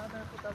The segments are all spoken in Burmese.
надо это так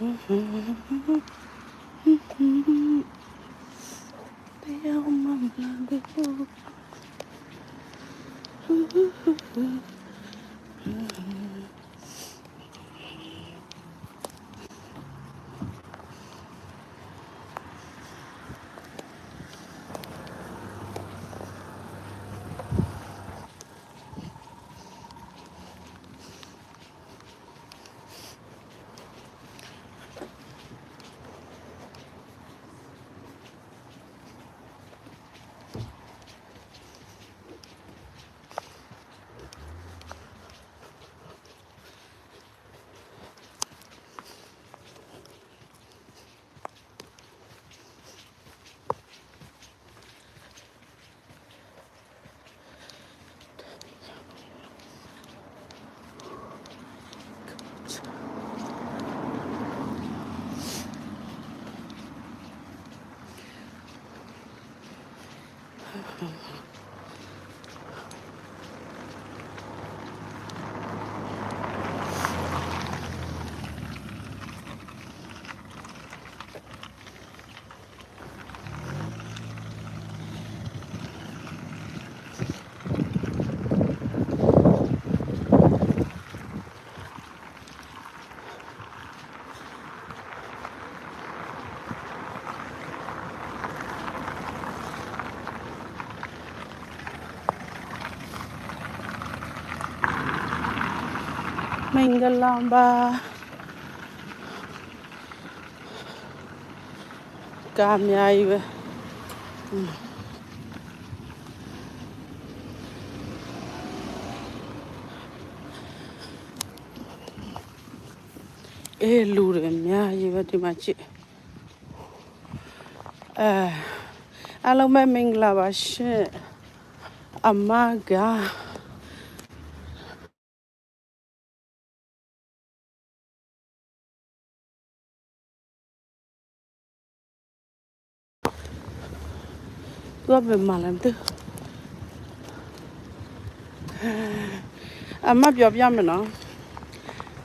တရားမှမ မင်္ဂလာပါကားအများကြီးပဲอืมအေးလူတွေအများကြီးပဲဒီမှာကြည့်အဲအားလုံးပဲမင်္ဂလာပါရှင်အမက သူကဘယ်မှာလဲမသိဘူးအမပြောပြမယ်နော်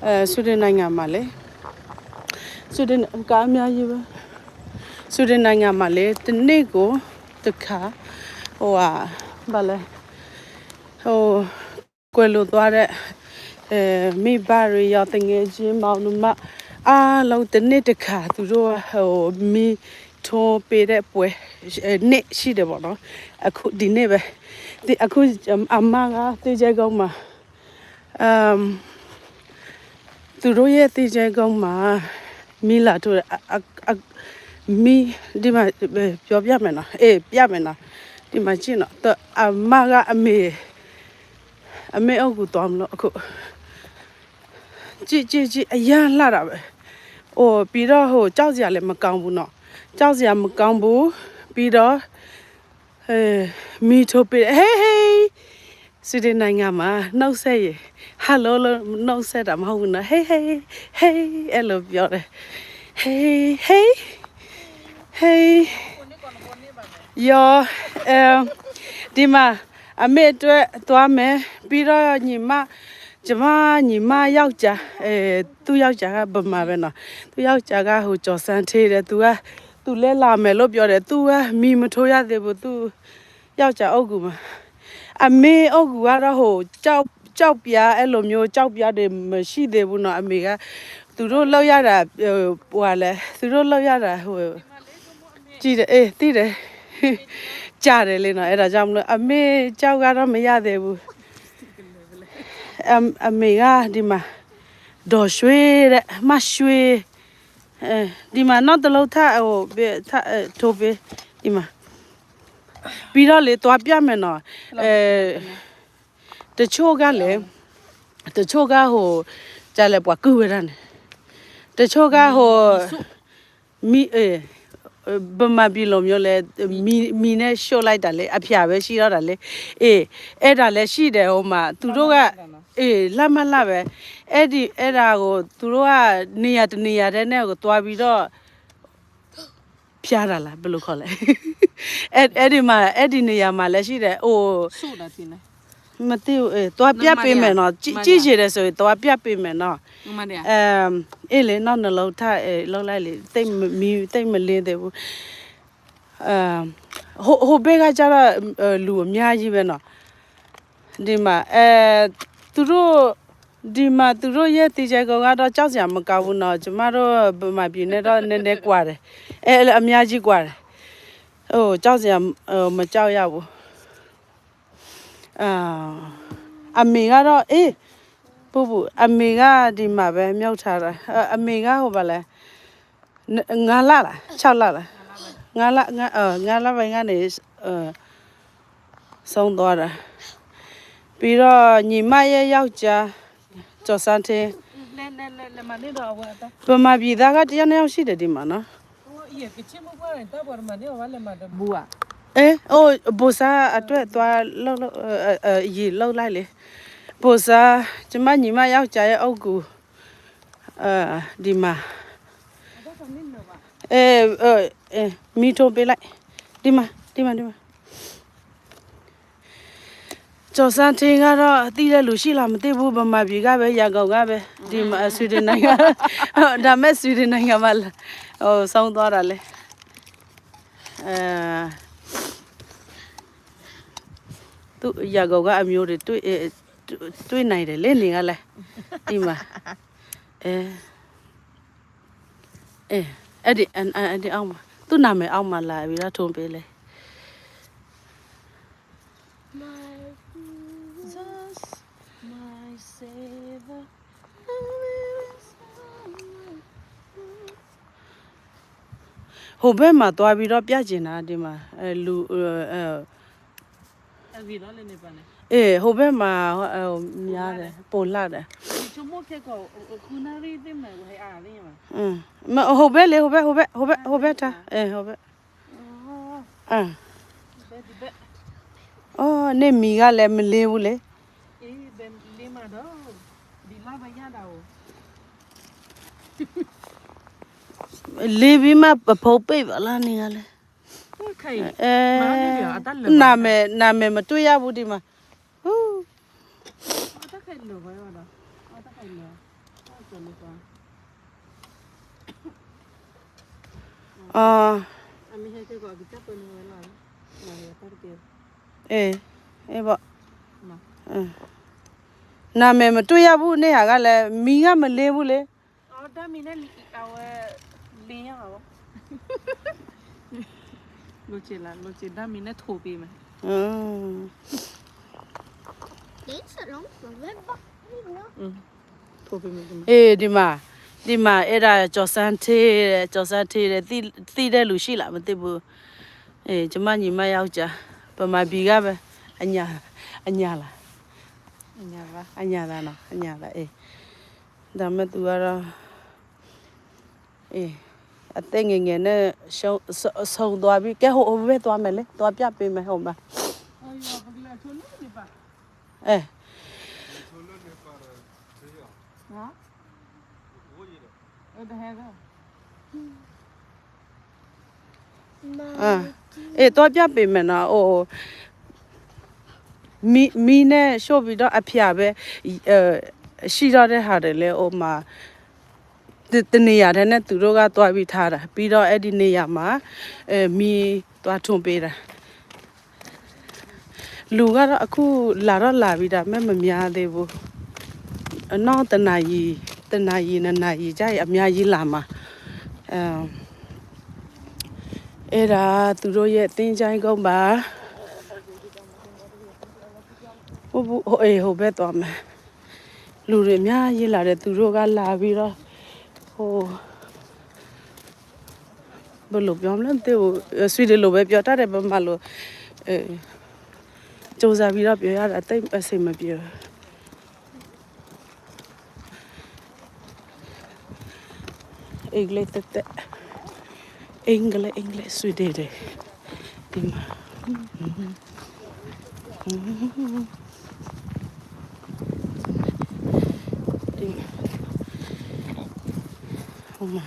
အဲဆွေဒင်နိုင်ငံမှာလေဆွေဒင်ကားအများကြီးပဲဆွေဒင်နိုင်ငံမှာလေတနေ့ကိုတစ်ခါဟိုဟာဘာလဲဟိုကွယ်လို့သွားတဲ့အဲမိဘတွေရောတငယ်ချင်းမောင်နှမအားလုံးတစ်နေ့တစ်ခါသူတို့ဟိုမိ ထုံးပေးတဲ့ပွဲအဲနေ့ရှိတယ်ပေါ့နော်အခုဒီနေ့ပဲဒီအခုအမကတေးကြကောင်းမှာအမ်သူတို့ရဲ့တေးကြကောင်းမှာမီလာတို့အအအမီဒီမှာပြောပြမယ်နော်အေးပြမယ်နော်ဒီမှာကြည့်နော်တော့အမကအမေအမေအုပ်ကိုတော်မလို့အခုကြည့်ကြည့်ကြည့်အရန်လှတာပဲဟိုပြီးတော့ဟိုကြောက်စရာလည်းမကောင်းဘူးနော် ကြောက်စရာမကောင်းဘူးပြီးတော့အဲမီထိုးပေးဟေးဟေးစီဒီနိုင်ငံမှာနှုတ်ဆက်ရဟယ်လိုလို့နှုတ်ဆက်တာမဟုတ်ဘူးနော်ဟေးဟေးဟေးအဲ့လိုပြောတယ်ဟေးဟေးဟေးယောအဲဒီမှာအမေအတွက်သွားမယ်ပြီးတော့ညီမကျမညီမယောက်ျားအဲသူ့ယောက်ျားကဗမာပဲနော်သူ့ယောက်ျားကဟိုကျော်စန်းသေးတယ်သူက သူလဲလာမယ်လို့ပြောတယ်သူကမိမထိုးရသေးဘူးသူယောက်ျားအုပ်ကူမှာအမေအုပ်ကူကတော့ဟိုကြောက်ကြောက်ပြားအဲ့လိုမျိုးကြောက်ပြားတွေမရှိသေးဘူးနော်အမေကသူတို့လောက်ရတာဟိုဟိုဟာလဲသူတို့လောက်ရတာဟိုကြည့်တယ်အေးသိတယ်ကြားတယ်လေနော်အဲ့ဒါကြောင့်မလို့အမေကြောက်ကတော့မရသေးဘူးအမ်အမေကဒီမှာဒေါ်ရွှေတဲ့မရွှေ အဲဒီမှာနောက်တစ်လုံးထဟိုပြထအဲထိုးပေးဒီမှာပြီးတော့လေသွားပြမယ်နော်အဲတချို့ကလည်းတချို့ကဟိုကြလဲပွားကူဝရန်တချို့ကဟိုမီအဲဘမပြီလိုမျိုးလဲမီမီနဲ့ရှို့လိုက်တာလေအဖျာပဲရှိတော့တာလေအေးအဲ့ဒါလည်းရှိတယ်ဟိုမှာသူတို့က အေးလက်မလက်ပဲအဲ့ဒီအဲ့ဒါကိုသူတို့ကနေရာတနေရာတဲ့နဲ့ကိုတွားပြီးတော့ဖျားတာလားဘယ်လိုခေါ်လဲအဲ့အဲ့ဒီမှာအဲ့ဒီနေရာမှာလည်းရှိတယ်ဟိုဆိုတာတင်တယ်မသိဘူးအေးတွားပြတ်ပေးမယ်နော်ကြည့်ကြည့်ချင်တယ်ဆိုရင်တွားပြတ်ပေးမယ်နော်မမတဲ့အမ်အေးလေနောက်နှလုံးထအေးလောက်လိုက်လေတိတ်မမီတိတ်မလင်းသေးဘူးအမ်ဟိုဟိုဘက်ကကျတော့အဲလူအများကြီးပဲနော်ဒီမှာအဲ သူတို့ဒီမှာသူတို့ရဲ့တီချေကောင်ကတော့ကြောက်စရာမကောင်းဘူးနော်ကျမတို့ဗမာပြည်နဲ့တော့နည်းနည်းကွာတယ်အဲအများကြီးကွာတယ်ဟိုကြောက်စရာဟိုမကြောက်ရဘူးအာအမေကတော့အေးပူပူအမေကဒီမှာပဲမြုပ်ထားတာအအမေကဟိုပါလဲငါလာလား6လလားငါလာငါအော်ငါလာပိုင်းကနေအဆုံးသွားတာ ပြီးတော့ညီမရဲ့ယောက်ျားကျော်စန်းသေးလဲလဲလဲလဲမနေတော့ဝါတာပမာပြည်သားကတရားနှစ်ယောက်ရှိတယ်ဒီမှာနော်ဟိုအေးကချင်မပွားရင်တော့ဘာမှမနေဝါလဲမတော့ဘူးอ่ะအေးအိုးဘူစာအတွက်သွားလောက်လောက်အဲအဲရေလောက်လိုက်လေဘူစာကျမညီမယောက်ျားရဲ့အုတ်ကူအဲဒီမှာတော့မင်းတော့ပါအဲအဲအဲမီထိုးပေးလိုက်ဒီမှာဒီမှာဒီမှာ ကျော်စန်းတင်ကတော့အသိတဲ့လူရှိလားမသိဘူးဗမာပြည်ကပဲရာကောင်ကပဲဒီမှာဆွီဒင်နိုင်ငံဟုတ်ဒါမဲ့ဆွီဒင်နိုင်ငံမှာလာဟိုဆောင်းသွားတာလေအဲသူရာကောင်ကအမျိုးတွေတွေ့အဲတွေ့နိုင်တယ်လေနေကလည်းဒီမှာအဲအဲအဲ့ဒီအဲ့အဲ့ဒီအောင်မှာသူ့နာမည်အောင်မှာလာပြီးတော့ထုံပေးလေ ဘက်မှာသွားပြီးတော့ပြကျင်တာဒီမှာအဲလူအဲအဲအဗီတော့လည်းနေပါနဲ့အေးဟိုဘက်မှာဟိုအဲများတယ်ပိုလာတယ်ချမခက်ကောခုနရီတင်မယ်ဟဲ့အားရင်းမှာอืมမဟိုဘက်လေဟိုဘက်ဟိုဘက်ဟိုဘက်ဟိုဘက်ထားအေးဟိုဘက်အာဘယ်ဒီဘက်အော်နေမီကလည်းမလင်းဘူးလေအေးဘယ်လေးမတော့ဒီလာဘရတာကို လေးပြီးမှပဖုတ်ပိတ်ပါလားနေကလည်းဟုတ်ခိုင်အဲမားလေးတွေအတက်လက်နာမည်နာမည်မတွေ့ရဘူးဒီမှာဟူးအတက်ခိုင်လို့ဘာရောတော့အတက်ခိုင်လို့ဟုတ်တယ်လို့အာအမေဟဲ့ကောအကြပ်ပေါ်နေလာလာရတာတယ်အေးအေးပေါ့နော်အင်းနာမည်မတွေ့ရဘူးနေဟာကလည်းမီကမလင်းဘူးလေအော်ဒါမင်းနဲ့အ ပင်ရပါဘောလိုချင်လားလိုချင်ဒါမင်းနဲ့ထိုးပေးမယ်အင်းလေးစလုံးဆိုလည်းဘာလို့လဲထိုးပေးမယ်ဒီမှာအေးဒီမှာဒီမှာအဲ့ဒါကြော်စန်းသေးတယ်ကြော်စန်းသေးတယ်တိတိတဲ့လူရှိလားမသိဘူးအေးကျမညီမယောက်ျားပမာပြီကပဲအညာအညာလားအညာပါအညာလားနော်အညာလားအေးဒါမဲ့ तू ကတော့အေး အသက်ငယ်ငယ်နဲ့ရှုံးဆုံးသွားပြီကဲဟိုဟိုဘက်သွားမယ်လေသွားပြပေးမယ်ဟုတ်မှာအော်ရောဘယ်လိုထိုးလို့ဒီပါအဲနော်အဲ့ဒါဟဲ့ကောအာအေးတော့ပြပေးမယ်နော်ဟိုမီမီနဲ့ရှို့ပြီးတော့အဖျာပဲအဲရှိတော့တဲ့ဟာတွေလေဟိုမှာဒီ တနေရာတဲ့နဲ့သူတို့ကတွားပြီးထားတာပြီးတော့အဲ့ဒီနေရာမှာအဲမီတွားထွန်ပေးတာလူကတော့အခုလာတော့လာပြီးတာမဲ့မများသေးဘူးအနောက်တနာကြီးတနာကြီးနနာကြီးကြိုက်အများကြီးလာမှာအဲအဲ့ဒါသူတို့ရဲ့တင်းချိုင်းကုန်းပါဟိုဘူဟိုအေးဟိုဘက်သွားမယ်လူတွေအများကြီးလာတယ်သူတို့ကလာပြီးတော့ ဟိုဘယ်လိုပြောမလဲသူဆွေးတယ်လို့ပဲပြောတတ်တယ်ဘာမှလို့အဲစူးစမ်းပြီးတော့ပြောရတာတိတ်အဆင်မပြေဘူးအင်္ဂလိပ်တက်တက်အင်္ဂလိပ်အင်္ဂလိပ်ဆွေးတယ်တယ်ဒီမှာဒီမှာ ဟိုမှာ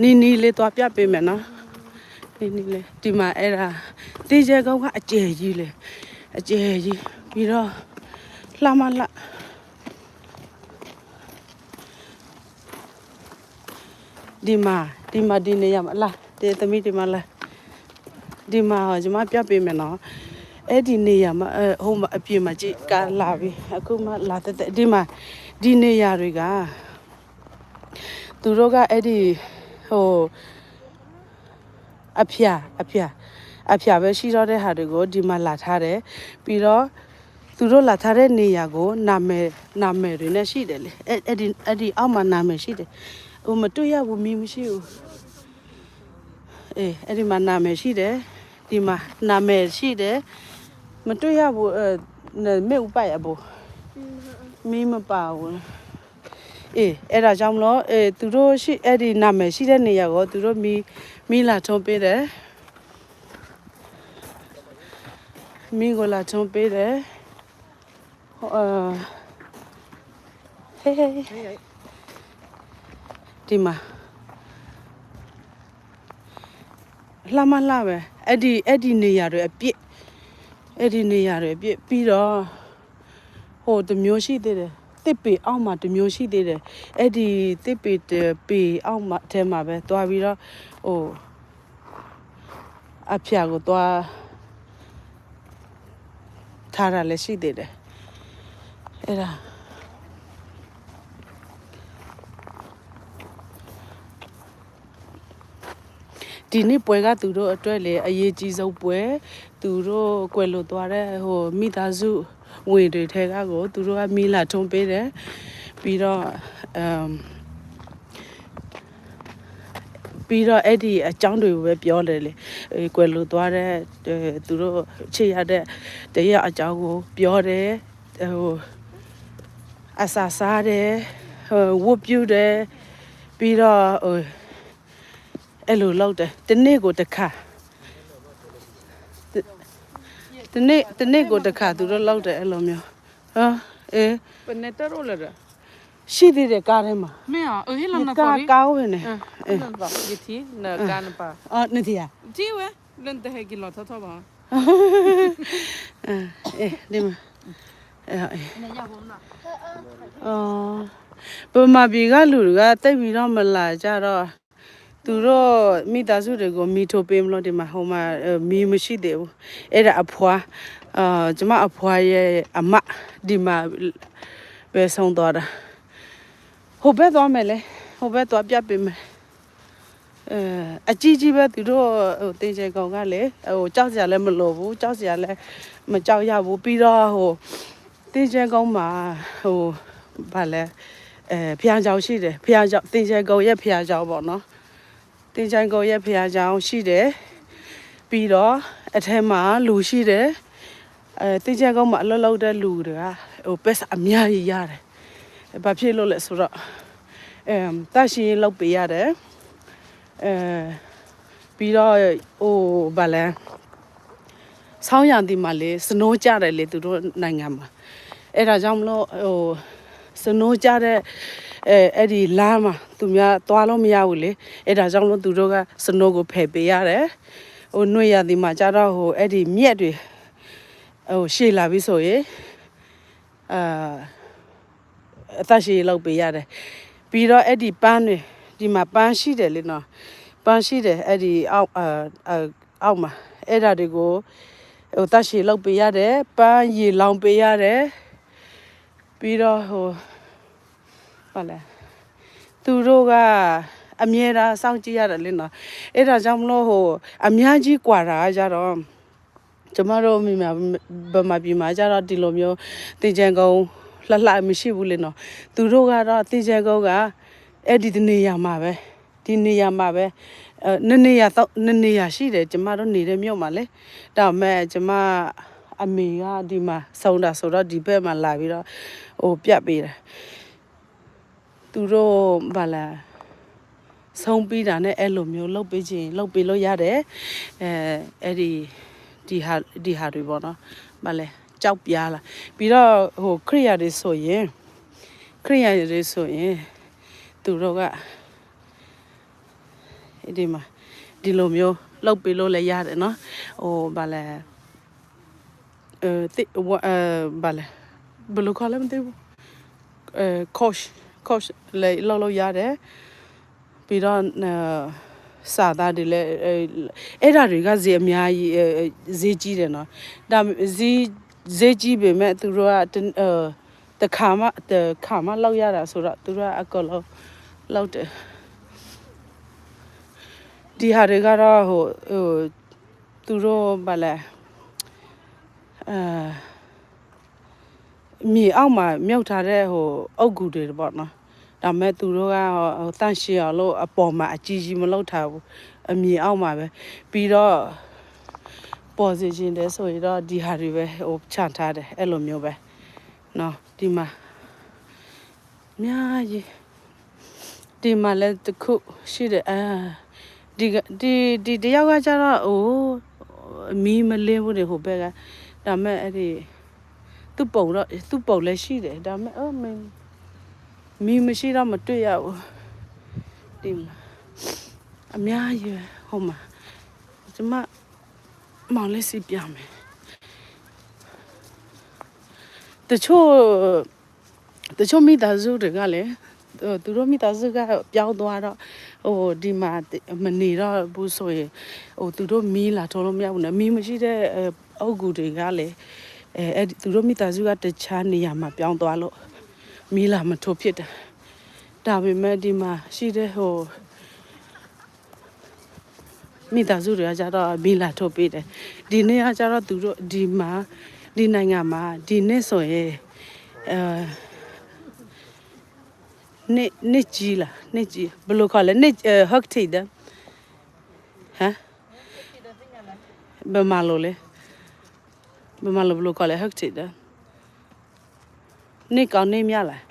နီနီလေးသွားပြပေးမယ်နော်နီနီလေးဒီမှာအဲ့ဒါတေးချဲကောင်းကအကျယ်ကြီးလေအကျယ်ကြီးပြီးတော့လှမလှဒီမှာဒီမှာဒီနေရာမှာလာတေးသမီးဒီမှာလာဒီမှာဟောကျွန်မပြပေးမယ်နော်အဲ့ဒီနေရာမှာအဲဟိုမှာအပြင်မှာကြည့်ကားလာပြီအခုမှလာတဲ့တဲ့ဒီမှာဒီနေရာတွေက သူတို့ကအဲ့ဒီဟိုအဖျာအဖျာအဖျာပဲရှိတော့တဲ့ဟာတွေကိုဒီမှာလာထားတယ်ပြီးတော့သူတို့လာထားတဲ့နေရာကိုနာမည်နာမည်တွေနဲ့ရှိတယ်လေအဲ့အဲ့ဒီအဲ့ဒီအောက်မှာနာမည်ရှိတယ်ဟိုမတွေ့ရဘူးမီးမရှိဘူးအေးအဲ့ဒီမှာနာမည်ရှိတယ်ဒီမှာနာမည်ရှိတယ်မတွေ့ရဘူးအဲမေဥပိုက်ရဘူးမီးမပါဘူး အေးအဲ့ဒါကြောင့်မလို့အေးသူတို့ရှိအဲ့ဒီနာမည်ရှိတဲ့နေရာကိုသူတို့မီမီလာထုံးပေးတယ်မီကိုလာထုံးပေးတယ်ဟိုအာဟေးဟေးဒီမှာလှမလှပဲအဲ့ဒီအဲ့ဒီနေရာတွေအပြစ်အဲ့ဒီနေရာတွေအပြစ်ပြီးတော့ဟိုတစ်မျိုးရှိသေးတယ် တစ်ပေအောက်မှာတစ်မျိုးရှိသေးတယ်အဲ့ဒီတစ်ပေတစ်ပေအောက်မှာအထဲမှာပဲသွားပြီးတော့ဟိုအဖျာကိုသွားထားတာလည်းရှိသေးတယ်အဲ့ဒါဒီနေ့ပွဲကသူတို့အတွက်လေအရေးကြီးဆုံးပွဲသူတို့ကွယ်လွတ်သွားတဲ့ဟိုမိသားစု ဝင်တွေထဲကကိုသူတို့ကမီလာထုံးပေးတယ်ပြီးတော့အမ်ပြီးတော့အဲ့ဒီအကြောင်းတွေကိုပဲပြောတယ်လေအဲကွယ်လွတ်သွားတဲ့အဲသူတို့ချစ်ရတဲ့တရားအကြောင်းကိုပြောတယ်ဟိုအဆာစားတယ်ဟိုဝတ်ပြုတယ်ပြီးတော့ဟိုအဲ့လိုလုပ်တယ်တနေ့ကိုတစ်ခါ တနေ့တနေ့ကိုတစ်ခါသူတို့လုပ်တယ်အဲ့လိုမျိုးဟာအေး Peneter eller? ရှိသေးတယ်ကားထဲမှာ Men ja, och hela den ကား här ကောင်းဝင်နေ Hela den var i tid när kan pa. အော်နေတီယာ Tio, lönte hägg låt ta ba. အေးဒီမှာအေးအေး Men jag hon. အော်ပမာပြည်ကလူတွေကတိတ်ပြီးတော့မလာကြတော့ သူတို့မိသားစုတွေကိုမီထိုပေးမလို့ဒီမှာဟိုမှာအဲမီမရှိသေးဘူးအဲ့ဒါအဖွာအာကျမအဖွာရဲ့အမဒီမှာပဲဆုံးသွားတာဟိုဘက်သွားမယ်လေဟိုဘက်သွားပြပေးမယ်အဲအကြီးကြီးပဲသူတို့ဟိုတင်ချေကောင်ကလေဟိုကြောက်စရာလည်းမလိုဘူးကြောက်စရာလည်းမကြောက်ရဘူးပြီးတော့ဟိုတင်ချေကောင်မှာဟိုဘာလဲအဲဖျားကြောင်ရှိတယ်ဖျားကြောင်တင်ချေကောင်ရဲ့ဖျားကြောင်ပေါ့နော် တင်ချေကောင်ရဲ့ဖျားကြောင်ရှိတယ်ပြီးတော့အထက်မှာလူရှိတယ်အဲတင်ချေကောင်မှာအလုပ်လုပ်တဲ့လူတွေကဟိုပက်စအများကြီးရတယ်ဘာဖြစ်လို့လဲဆိုတော့အဲတရှိရင်လုပ်ပေးရတယ်အဲပြီးတော့ဟိုဗာလဲဆောင်းရံဒီမှာလေစနိုးကြတယ်လေသူတို့နိုင်ငံမှာအဲ့ဒါကြောင့်မလို့ဟို စနိုးကြတဲ့အဲအဲ့ဒီလမ်းမှာသူများသွားလို့မရဘူးလေအဲ့ဒါကြောင့်လို့သူတို့ကစနိုးကိုဖယ်ပေးရတယ်ဟိုနှွေရဒီမှာကြတော့ဟိုအဲ့ဒီမြက်တွေဟိုရှေ့လာပြီဆိုရင်အာအသက်ရှည်လောက်ပေးရတယ်ပြီးတော့အဲ့ဒီပန်းတွေဒီမှာပန်းရှိတယ်လေနော်ပန်းရှိတယ်အဲ့ဒီအောက်အာအာအောက်မှာအဲ့ဒါတွေကိုဟိုတတ်ရှည်လောက်ပေးရတယ်ပန်းရေလောင်ပေးရတယ်ပြီးတော့ဟို ဟုတ်လားသူတို့ကအမြဲတမ်းစောင့်ကြည့်ရတယ်လင်းတော့အဲ့ဒါကြောင့်မလို့ဟိုအများကြီးကွာတာကြတော့ကျမတို့မိမဗမာပြည်မှာကြတော့ဒီလိုမျိုးတင်ကြံကုန်းလှလှမရှိဘူးလင်းတော့သူတို့ကတော့တင်ကြံကုန်းကအဲ့ဒီနေရာမှာပဲဒီနေရာမှာပဲအဲနှစ်နေရာတော့နှစ်နေရာရှိတယ်ကျမတို့နေတဲ့မြို့မှာလေဒါပေမဲ့ကျမအမေကဒီမှာစုံတာဆိုတော့ဒီဘက်မှာလာပြီးတော့ဟိုပြတ်ပေးတယ် သူတို့ဘာလဲဆုံးပြီးတာနဲ့အဲ့လိုမျိုးလှုပ်ပေးခြင်းလှုပ်ပေးလို့ရတယ်အဲအဲ့ဒီဒီဟာဒီဟာတွေပေါ့နော်မလဲကြောက်ပြားလာပြီးတော့ဟိုခရိယာတွေဆိုရင်ခရိယာတွေဆိုရင်သူတို့ကဒီမှာဒီလိုမျိုးလှုပ်ပေးလို့လည်းရတယ်နော်ဟိုဗာလဲအဲတိဝအဲဗာလဲဘယ်လိုခေါ်လဲမသိဘူးအဲ coach coach လေလှုပ်လို့ရတယ်ပြီးတော့အဲစာသားတွေလည်းအဲအဲ့ဓာတွေကဈေးအများကြီးအဲဈေးကြီးတယ်နော်ဒါဈေးဈေးကြီးပေမဲ့သူတို့ကတအဲတခါမှတခါမှလောက်ရတာဆိုတော့သူတို့ကအကောလောက်လောက်တယ်ဒီဟာတွေကတော့ဟိုဟိုသူတို့ဘာလဲအဲမြေအောက်မှာမြုပ်ထားတဲ့ဟိုအုတ်ဂူတွေပေါ့နော် ဒါမဲ့သူတို့ကဟိုတန့်ရှင်းအောင်လို့အပေါ်မှာအကြီးကြီးမလုပ်ထားဘူးအမြေအောက်မှာပဲပြီးတော့ position တဲ့ဆိုရင်တော့ဒီဟာတွေပဲဟိုချထားတယ်အဲ့လိုမျိုးပဲเนาะဒီမှာအများကြီးဒီမှာလည်းတစ်ခုရှိတယ်အာဒီကဒီဒီတယောက်ကကျတော့အိုးအမီးမလင်းဘူးလေဟိုဘက်ကဒါမဲ့အဲ့ဒီသူ့ပုံတော့သူ့ပုံလည်းရှိတယ်ဒါမဲ့အော်မင်း မီမရှိတော့မတွေ့ရဘူးဒီမှာအများကြီးပဲဟိုမှာကျမမောင်လေးစီပြမယ်တချို့တချို့မိသားစုတွေကလည်းဟိုသူတို့မိသားစုကပြောင်းသွားတော့ဟိုဒီမှာမနေတော့ဘူးဆိုရင်ဟိုသူတို့မီးလာထော်လို့မရဘူးနော်မီးမရှိတဲ့အုပ်ကူတွေကလည်းအဲအဲ့ဒီသူတို့မိသားစုကတခြားနေရာမှာပြောင်းသွားလို့ မီးလာမထိုးဖြစ်တယ်ဒါပေမဲ့ဒီမှာရှိတဲ့ဟိုမိသားစုတွေကကြတော့မီးလာထိုးပေးတယ်ဒီနေ့ကကြတော့သူတို့ဒီမှာဒီနိုင်ငံမှာဒီနေ့ဆိုရင်အဲနေ့နေ့ကြီးလားနေ့ကြီးဘယ်လိုခေါ်လဲနေ့ဟက်တီတယ်ဟမ်ဘယ်မှာလို့လဲဘယ်မှာလို့ဘယ်လိုခေါ်လဲဟက်တီတယ် နေကောင်းနေမြလား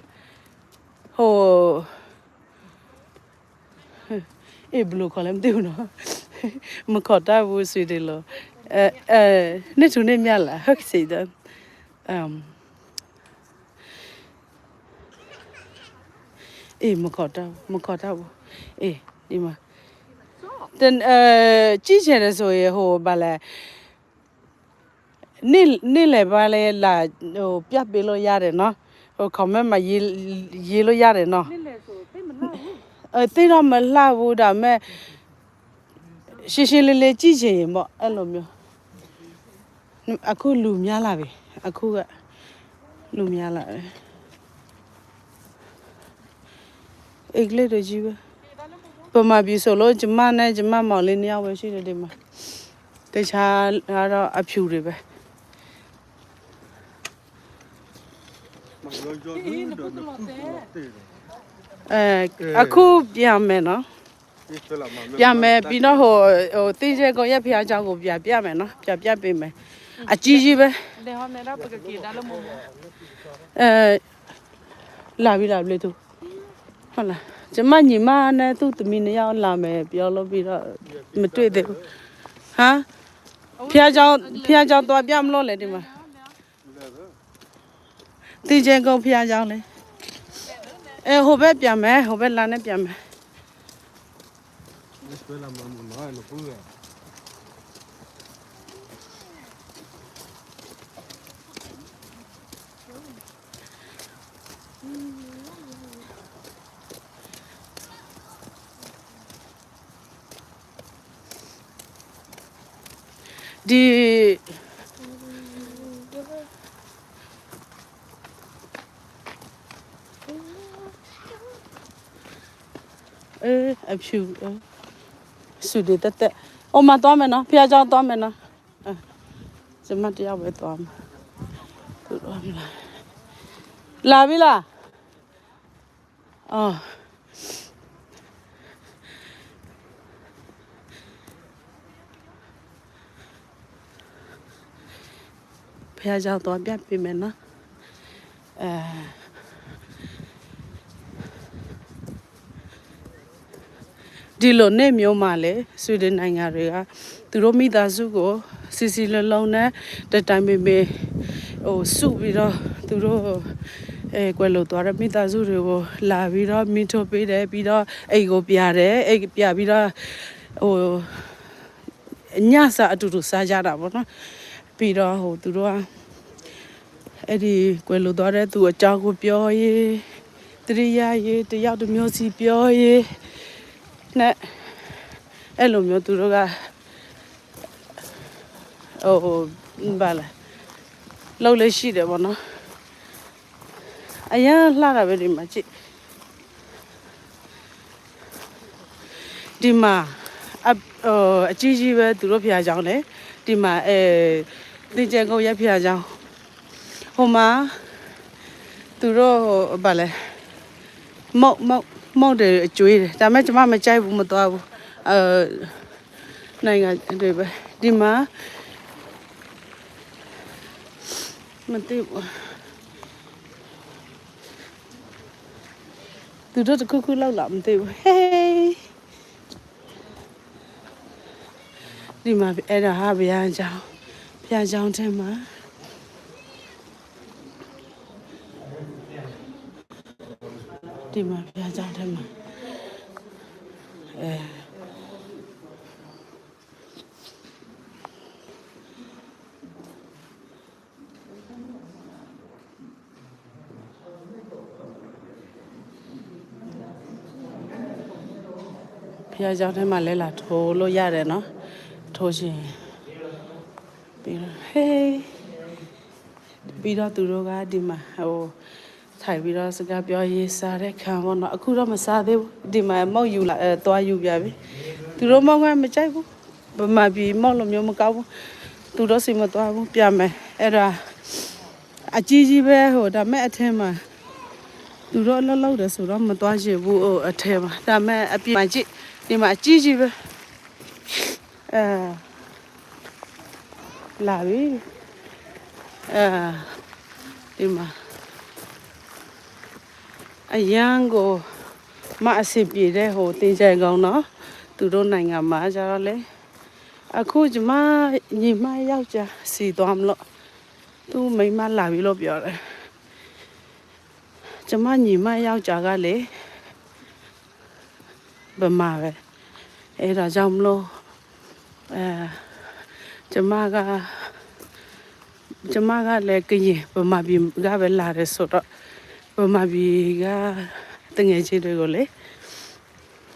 ဟိုအေးဘလို့ခေါ်လဲမသိဘူးနော်မခေါ်တတ်ဘူးဆွေတယ်လို့အဲအဲနေသူနေမြလားဟုတ်စီတယ်အမ်အေးမခေါ်တတ်ဘူးမခေါ်တတ်ဘူးအေးဒီမှာတန်အဲကြည့်ချင်တယ်ဆိုရင်ဟိုဘာလဲနေ့နေ့လည်းပါလဲလာဟိုပြတ်ပေးလို့ရတယ်နော် ဟို comment မှာရေးရေးလို့ရတယ်နော်နစ်လေဆိုသိမလားဘူးအဲသိတော့မလှဘူးဒါပေမဲ့ရှင်းရှင်းလေးလေးကြည့်ချင်ရင်ပေါ့အဲ့လိုမျိုးအခုလူများလာပြီအခုကလူများလာတယ်အိတ်ကလေးတွေကြီးပဲပမာပြီဆိုလို့ကျမနဲ့ကျမမောင်လေးနှစ်ယောက်ပဲရှိတယ်ဒီမှာတခြားကတော့အဖြူတွေပဲ Ma lo gioco non lo tiro. အဲအခုပြန်မယ်နော် Questa è la mamma. ပြန်မယ်ပြီးတော့ဟိုဟိုတေးကျဲကိုရက်ဖျားเจ้าကိုပြန်ပြမယ်နော်ပြန်ပြပေးမယ်အကြီးကြီးပဲ လေဟောနေတော့ပကကီဒါလို့မဟုတ် အဲလာပြီလာပြီလေသူဟုတ်လားကျမညီမနဲ့သူ့သမီးနှစ်ယောက်လာမယ်ပြောလို့ပြီးတော့မတွေ့သေးဘူးဟမ်ဖျားเจ้าဖျားเจ้าတော့ပြမလို့လေဒီမှာ သင်္ကြန်ကုန်းဖျားကြောင်းလေအဲဟိုဘက်ပြန်မယ်ဟိုဘက်လာနဲ့ပြန်မယ် Después la mamá, lo pude. ဒီ အေးအဖြူအေးဆူဒီတက်တက်အမသွားမယ်နော်ဖះเจ้าသွားမယ်နော်အဲကျမတရားပဲသွားမယ်သူသွားမလား လာပြီလားအော်ဖះကြောင်တော့ပြပြမယ်နော် ဒီလိုနဲ့မျိုးမှလည်းဆွေဒင်နိုင်ငံတွေကသူတို့မိသားစုကိုစီစီလုံးလုံးနဲ့တတိုင်းမေမေဟိုစုပြီးတော့သူတို့အဲကွယ်လို့သွားတဲ့မိသားစုတွေကိုလာပြီးတော့မင်းထုတ်ပေးတယ်ပြီးတော့အိတ်ကိုပြတယ်အိတ်ပြပြီးတော့ဟိုညစာအတူတူစားကြတာပေါ့နော်ပြီးတော့ဟိုသူတို့ကအဲ့ဒီကွယ်လို့သွားတဲ့သူအကြောင်းကိုပြောရေးတရိယာရေးတယောက်တစ်မျိုးစီပြောရေး နဲ့အဲ့လိုမျိုးသူတို့ကဟိုဟိုဘာလဲလောက်လေးရှိတယ်ပေါ့နော်အရင်လှတာပဲဒီမှာကြည့်ဒီမှာအဟိုအကြီးကြီးပဲသူတို့ဖျားကြောင်းလေဒီမှာအဲတင်ကြံကုန်ရက်ဖျားကြောင်းဟိုမှာသူတို့ဟိုဗာလဲမောက်မောက် မောက်တယ်အကျွေးတယ်ဒါပေမဲ့ကျမမကြိုက်ဘူးမသွားဘူးအဲနိုင်ငံတွေပဲဒီမှာမသိဘူးသူတို့တစ်ခုခုလောက်လာမသိဘူးဟေးဒီမှာအဲ့ဒါဟာဗျာကြောင်ဗျာကြောင်ထဲမှာ ဒီမှာဘုရားကျောင်းထဲမှာအဲဘုရားကျောင်းထဲမှာလဲလာထိုးလို့ရတယ်နော်ထိုးရှင်ပြီးတော့ဟေးပြီးတော့သူတို့ကဒီမှာဟို ထိုင်ပြီးတော့စကားပြောရေးစားတဲ့ခံပေါ့နော်အခုတော့မစားသေးဘူးဒီမှာမောက်ယူလာအဲသွားယူပြပြီသူတို့မောက်ကမကြိုက်ဘူးဗမာပြည်မောက်လိုမျိုးမကောက်ဘူးသူတို့စီမသွားဘူးပြမယ်အဲ့ဒါအကြီးကြီးပဲဟိုဒါမဲ့အထက်မှာသူတို့အလောက်လောက်တယ်ဆိုတော့မသွားချင်ဘူးဟိုအထက်မှာဒါမဲ့အပြင်မှာကြည့်ဒီမှာအကြီးကြီးပဲအဲလာပြီအဲဒီမှာ အရန်ကိုမအစ်စ်ပြေတဲ့ဟိုတင်ကြိုင်ကောင်းနော်သူတို့နိုင်ငံမှာကြတော့လေအခုကျမညီမယောက်ျားစီသွားမလို့သူမိန်းမလာပြီလို့ပြောတယ်ကျမညီမယောက်ျားကလေဗမာပဲအဲ့ဒါကြောင့်မလို့အဲကျမကကျမကလည်းကရင်ဗမာပြည်ကပဲလာတယ်ဆိုတော့ ဗမာပြည်ကတငယ်ချင်းတွေကိုလေ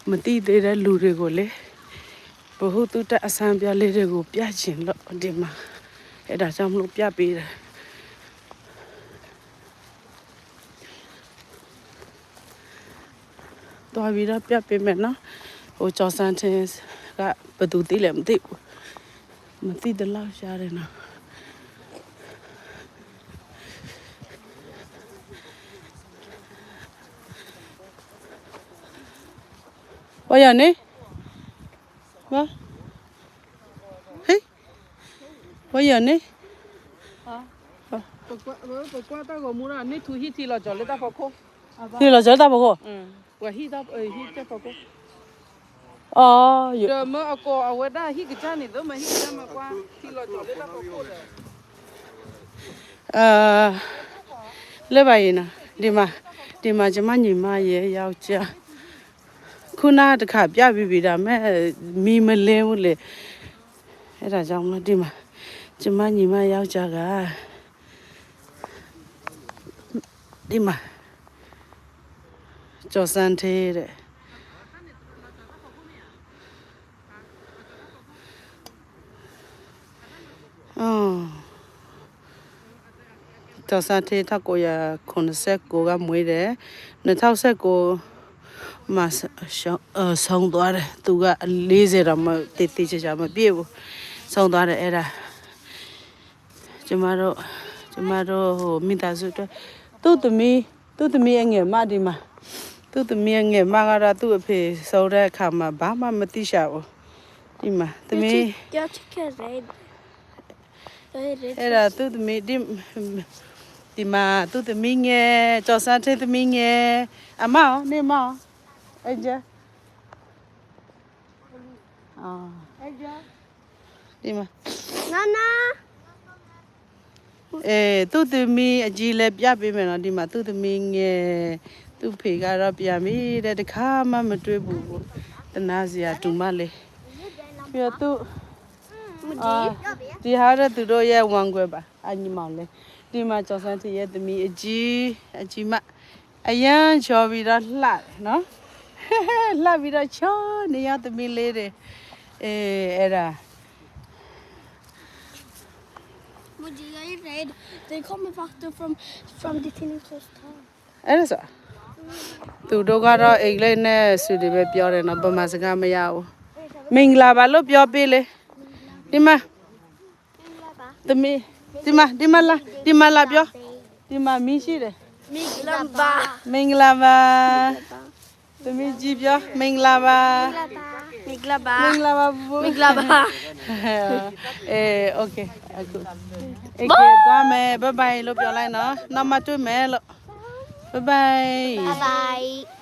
မတိသေးတဲ့လူတွေကိုလေဘဟုတုတအဆန်းပြလေးတွေကိုပြချင်လို့ဒီမှာအဲ့ဒါကြောင့်မလို့ပြပေးတယ်တော်ပြီးတော့ပြပေးမယ်နော်ဟိုကျော်စန်းချင်းကဘယ်သူသိလဲမသိဘူးမသိတဲ့လောက်ရှားတယ်နော် Bây giờ nè. Vâng. Hí. Bây giờ nè. Ờ. Ờ. Qua ta gọi mua là nè thu hít thì là chở lấy ta vào khô. À, vâng. Thì là chở lấy ta vào khô à? Ừ. Quả hít ta, ờ hít ta vào khô. Ờ Giờ mơ à cô à quay ra hít cái cha này đó mà hít cái qua Thì là chở lấy ta vào khô rồi. Ờ. Lấy bài nè. Đi mà. Đi mà cho má nhìn má dễ giao chưa ခုနတခါပြပြီးပြီဒါမဲ့မီမလဲဘူးလေအဲ့ဒါကြောင့်မလို့ဒီမှာကျမညီမယောက်ျားကဒီမှာကျော်စန်းသေးတဲ့အော်တော်စားသေးထကိုရ89ကမွေးတယ်2019 မှာရှောင်းအဆုံးသွားတယ်သူက40တော့မတိတိကျကျမပြည့်ဘူးဆုံးသွားတယ်အဲ့ဒါကျမတို့ကျမတို့ဟိုမိသားစုအတွက်သူ့သမီးသူ့သမီးအငယ်မဒီမှာသူ့သမီးအငယ်မကတော့သူ့အဖေဆုံးတဲ့အခါမှာဘာမှမသိရှာဘူးဒီမှာသမီး Jag tycker rädd. Jag är rädd. အဲ့ဒါသူ့သမီးဒီဒီမှာသူ့သမီးငယ်ကျော်စန်းတဲ့သမီးငယ်အမောင်နေမောင် အဲ့ကြအာအဲ့ကြဒီမှာ Nanna! အဲသူ့သမီးအကြီးလည်းပြပေးမယ်နော်ဒီမှာသူ့သမီးငယ်သူ့ဖေကတော့ပြန်ပြီတဲ့တခါမှမတွေ့ဘူးတနာစရာတူမလေးပြီးတော့သူ့အာဒီဟာရသူတို့ရဲ့ဝန်ခွဲပါအညီမောင်လေးဒီမှာကျော်စန်းတီရဲ့သမီးအကြီးအကြီးမအရန်ချော်ပြီးတော့လှတယ်နော် လှပြီးတော့ချောနေရသမီးလေးတွေအဲအဲ့ဒါ Moji, jag är rädd. Det kommer vatten från, från ditt tinnitustal. အဲ့ဒါဆိုသူတို့ကတော့အိတ်လေးနဲ့ဆွေတွေပဲပြောတယ်နော်ဗမာစကားမရဘူးမင်္ဂလာပါလို့ပြောပေးလေဒီမှာသမီးဒီမှာဒီမှာလာဒီမှာလာပြောဒီမှာမင်းရှိတယ် Miglaba. မင်္ဂလာပါ သမီးကြည့်ပြောမင်္ဂလာပါ Miglaba. မင်္ဂလာပါဘူ Miglaba. အေးโอเคအခုအေးကဲသွားမယ်ဘိုင်ဘိုင်လို့ပြောလိုက်နော်နောက်မှတွေ့မယ်လို့ဘိုင်ဘိုင် Bye bye.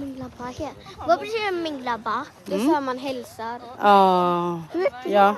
Miglaba här. Vad betyder miglaba? Det är så man hälsar. Ja, ja.